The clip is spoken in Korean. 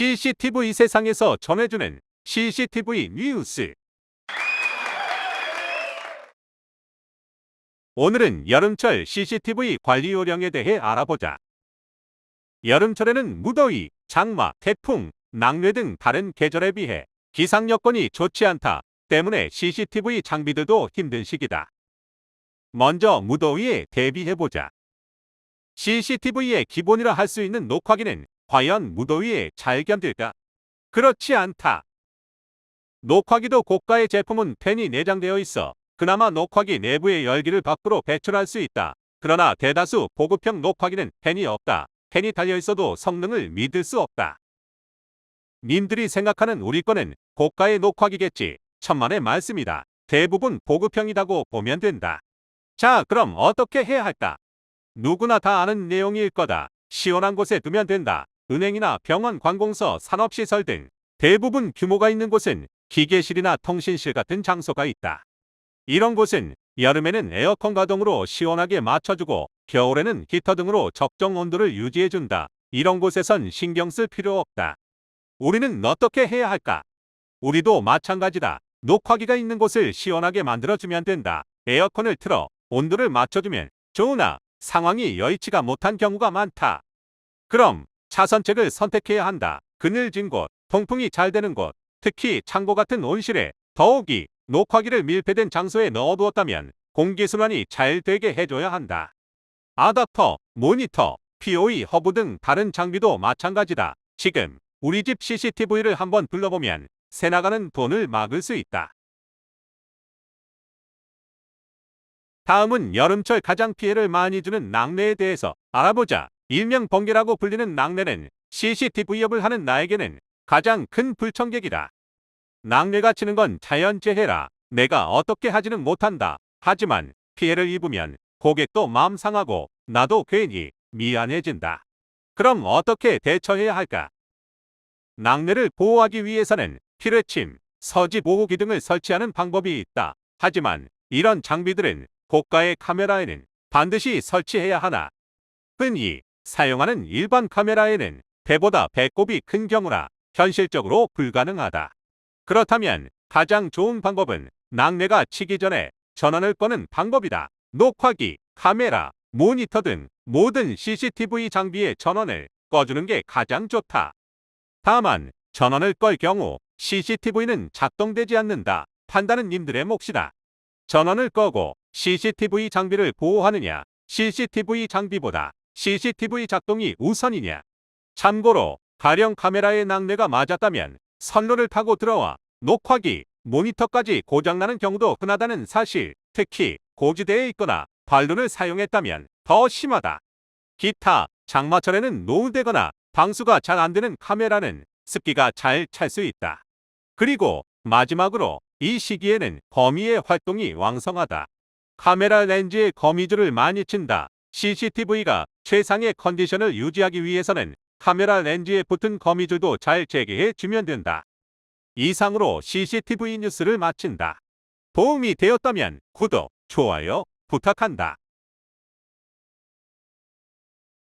CCTV 세상에서 전해주는 CCTV 뉴스. 오늘은 여름철 CCTV 관리 요령에 대해 알아보자. 여름철에는 무더위, 장마, 태풍, 낙뢰 등 다른 계절에 비해 기상 여건이 좋지 않다 때문에 CCTV 장비들도 힘든 시기다. 먼저 무더위에 대비해보자. CCTV의 기본이라 할 수 있는 녹화기는 과연 무더위에 잘 견딜까? 그렇지 않다. 녹화기도 고가의 제품은 팬이 내장되어 있어 그나마 녹화기 내부의 열기를 밖으로 배출할 수 있다. 그러나 대다수 보급형 녹화기는 팬이 없다. 팬이 달려 있어도 성능을 믿을 수 없다. 님들이 생각하는 우리 거는 고가의 녹화기겠지. 천만의 말씀이다. 대부분 보급형이라고 보면 된다. 자, 그럼 어떻게 해야 할까? 누구나 다 아는 내용일 거다. 시원한 곳에 두면 된다. 은행이나 병원, 관공서, 산업시설 등 대부분 규모가 있는 곳은 기계실이나 통신실 같은 장소가 있다. 이런 곳은 여름에는 에어컨 가동으로 시원하게 맞춰주고 겨울에는 히터 등으로 적정 온도를 유지해준다. 이런 곳에선 신경 쓸 필요 없다. 우리는 어떻게 해야 할까? 우리도 마찬가지다. 녹화기가 있는 곳을 시원하게 만들어주면 된다. 에어컨을 틀어 온도를 맞춰주면 좋으나 상황이 여의치가 못한 경우가 많다. 그럼 차선책을 선택해야 한다. 그늘진 곳, 통풍이 잘 되는 곳, 특히 창고 같은 온실에 더욱이 녹화기를 밀폐된 장소에 넣어두었다면 공기순환이 잘 되게 해줘야 한다. 아답터, 모니터, POE 허브 등 다른 장비도 마찬가지다. 지금 우리 집 CCTV를 한번 불러보면 새 나가는 돈을 막을 수 있다. 다음은 여름철 가장 피해를 많이 주는 낙뢰에 대해서 알아보자. 일명 번개라고 불리는 낙뢰는 CCTV업을 하는 나에게는 가장 큰 불청객이다. 낙뢰가 치는 건 자연재해라. 내가 어떻게 하지는 못한다. 하지만 피해를 입으면 고객도 마음 상하고 나도 괜히 미안해진다. 그럼 어떻게 대처해야 할까? 낙뢰를 보호하기 위해서는 피뢰침, 서지 보호기 등을 설치하는 방법이 있다. 하지만 이런 장비들은 고가의 카메라에는 반드시 설치해야 하나. 흔히 사용하는 일반 카메라에는 배보다 배꼽이 큰 경우라 현실적으로 불가능하다. 그렇다면 가장 좋은 방법은 낙뢰가 치기 전에 전원을 꺼는 방법이다. 녹화기, 카메라, 모니터 등 모든 CCTV 장비의 전원을 꺼주는 게 가장 좋다. 다만 전원을 끌 경우 CCTV는 작동되지 않는다. 판단은 님들의 몫이다. 전원을 끄고 CCTV 장비를 보호하느냐, CCTV 장비보다 CCTV 작동이 우선이냐. 참고로 가령 카메라의 낙뢰가 맞았다면 선로를 타고 들어와 녹화기, 모니터까지 고장나는 경우도 흔하다는 사실, 특히 고지대에 있거나 발론을 사용했다면 더 심하다. 기타, 장마철에는 노후되거나 방수가 잘 안되는 카메라는 습기가 잘 찰 수 있다. 그리고 마지막으로 이 시기에는 거미의 활동이 왕성하다. 카메라 렌즈에 거미줄을 많이 친다. CCTV가 최상의 컨디션을 유지하기 위해서는 카메라 렌즈에 붙은 거미줄도 잘 재개해 주면 된다. 이상으로 CCTV 뉴스를 마친다. 도움이 되었다면 구독, 좋아요 부탁한다.